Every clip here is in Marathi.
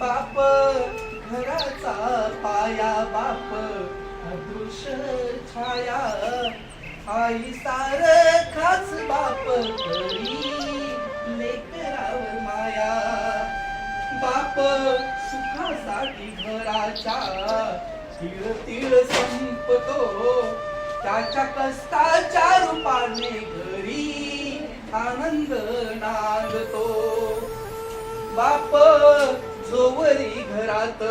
बाप घराचा पाया बाप अदृश्य छाया. आई सार खास बाप करी लेकरावर माया. बाप सुखासाठी घराच्या तिळ तिळ संपतो. त्याच्या कष्टाच्या रूपाने घरी आनंद नांदतो बाप जोवरी घरात.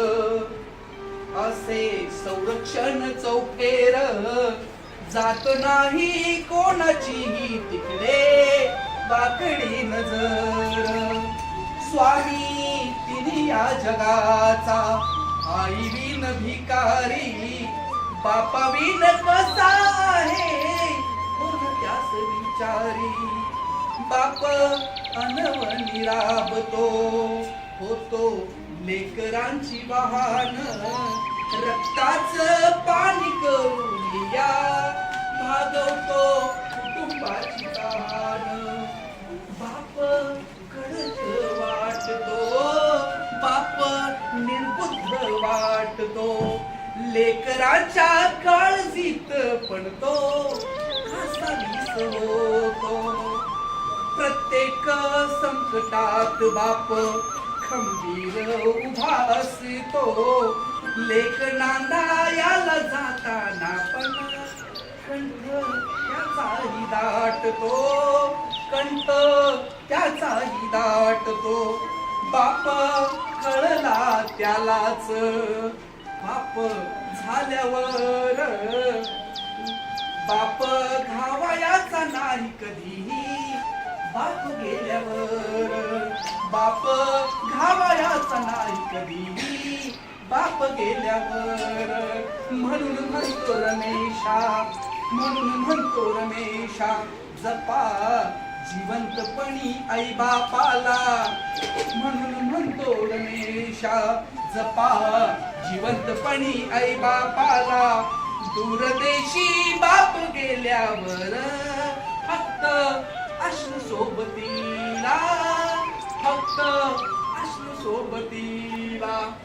असे संरक्षण चौफेर जात नाही कोणाचीही तिकडे बाकडी नजर. स्वामी तिने या जगाचा आई विन भिकारी बापा विन कसा आहे? त्यास विचारी? बाप अनवनी राबतो होतो लेकरांची वाहन. रक्ताच पाणी करून या भागवतो कुटुंबाची तहान बाप कडक वाटतो. बाप निर्बुद्ध वाटतो. लेकराच्या काळजीत पडतो. होतो. संकटात बाप खंबीर उभा असतो लेख नांदायाला जाताना पण कंठ त्याचाही दाटतो. कंठ त्याचाही दाटतो. बाप कळला त्यालाच. बाप झाल्यावर बाप घावायाचा नाही कधीही. बाप गेल्यावर बाप घावायाचा नाही कधी बाप गेल्यावर. म्हणून म्हणतो रमेशा म्हणून म्हणतो रमेशा जपा जिवंतपणी आई बापाला. म्हणून म्हणतो रमेशा जपा जिवंतपणी आई बापाला. दूरदेशी बाप गेल्यावर Bhagavati La